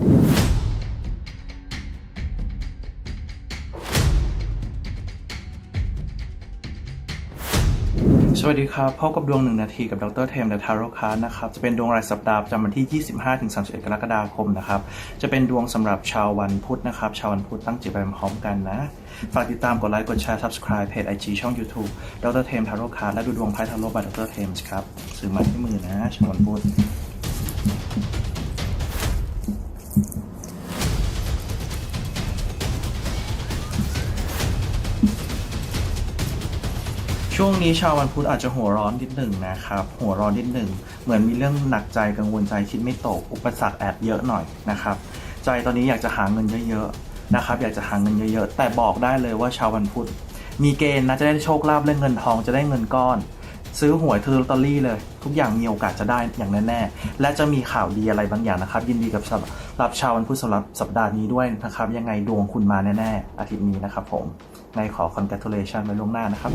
สวัสดีครับพบกับดวงหนึ่งนาทีกับดรเทมเดอะทาโร่คาร์นะครับ จะเป็นดวงรายสัปดาห์ประจำวันที่ 25-31 กรกฎาคมนะครับ จะเป็นดวงสำหรับชาววันพุธนะครับ ชาววันพุธตั้งจิตไปพร้อมกันนะ ฝากติดตามกดไลค์ กดแชร์ subscribe เพจ IG ช่อง YouTube ดรเทมทาโร่คาร์และดูดวงไพ่ทาโร่บายดรเทมส์ครับซื้อมาที่มือนะชาววันพุธ ช่วงนี้ชาววันพุธอาจจะหัวร้อนนิดหนึ่งนะครับ หัวร้อนนิดหนึ่งเหมือนมีเรื่องหนักใจกังวลใจคิดไม่ตก อุปสรรคแอบเยอะหน่อยนะครับ ใจตอนนี้อยากจะหาเงินเยอะๆนะครับ อยากจะหาเงินเยอะๆ แต่บอกได้เลยว่าชาววันพุธมีเกณฑ์นะจะได้โชคลาภเรื่องเงินทองจะได้เงินก้อน ซื้อหวยถือลอตเตอรี่เลย ทุกอย่างมีโอกาสจะได้อย่างแน่ๆและจะมีข่าวดีอะไรบางอย่างนะครับ ยินดีกับสำหรับชาววันพุธสำหรับสัปดาห์นี้ด้วยนะครับ ยังไงดวงคุณมาแน่ๆอาทิตย์นี้นะครับผมในขอ congratulation ไว้ล่วงหน้านะครับ